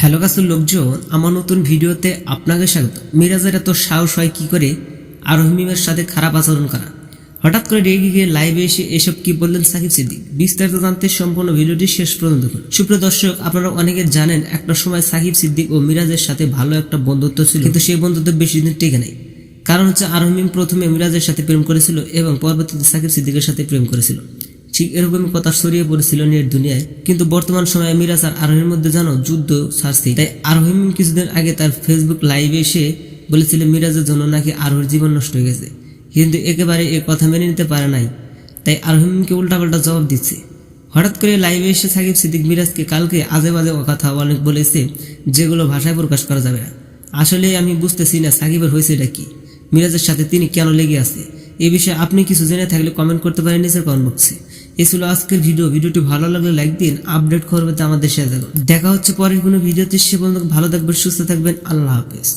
Hello কাসুর লোকজন, আমার নতুন ভিডিওতে আপনাকে স্বাগত। মিরাজের এত সাহস হয় কি করে? আর সাথে খারাপ আচরণ করা। হঠাৎ করে রেগে গিয়ে লাইভে এসে এসব কি বললেন সাকিব সিদ্দিক? বিস্তারিত জানতে সম্পূর্ণ ভিডিওটি শেষ পর্যন্ত দেখুন। সুপ্রিয় দর্শক, আপনারা অনেকে জানেন, একটা সময় সাকিব সিদ্দিক ও মিরাজের সাথে ভালো একটা বন্ধুত্ব ছিল। কিন্তু সেই বন্ধুত্ব বেশি দিন টেকে নেই। কারণ হচ্ছে আরহিম প্রথমে মিরাজের সাথে প্রেম করেছিল এবং পরবর্তীতে সাকিব সিদ্দিকের সাথে প্রেম করেছিল। ঠিক এরকমই কথা ছড়িয়ে পড়েছিল নেট দুনিয়ায়। কিন্তু বর্তমান সময়ে মিরাজ আর আরোহীর মধ্যে জানো যুদ্ধ শাস্তি তাই আরোহিম কিছুদিন আগে তার ফেসবুক লাইভে এসে বলেছিল মিরাজের জন্য নাকি আরোহীর জীবন নষ্ট হয়ে গেছে। কিন্তু একেবারে এ কথা মেনে নিতে পারে নাই। তাই আরোহিমকে উল্টাপাল্টা জবাব দিচ্ছে। হঠাৎ করে লাইভে এসে সাকিব সিদ্দিক মিরাজকে কালকে আজে বাজে কথা অনেক বলেছে যেগুলো ভাষায় প্রকাশ করা যাবে না। আসলে আমি বুঝতেছি না সাকিবের হয়েছে এটা কি। মিরাজের সাথে তিনি কেন লেগে আছে? এ বিষয়ে আপনি কিছু জেনে থাকলে কমেন্ট করতে পারেন নিচের কমেন্ট বক্সে এই ছিল আজকের ভিডিও। ভিডিওটি ভালো লাগলে লাইক দিন, আপডেট করবে আমাদের সাথে দেখা হচ্ছে পরের কোনো ভিডিওতে, সে পর্যন্ত ভালো থাকবেন, সুস্থ থাকবেন, আল্লাহ হাফেজ।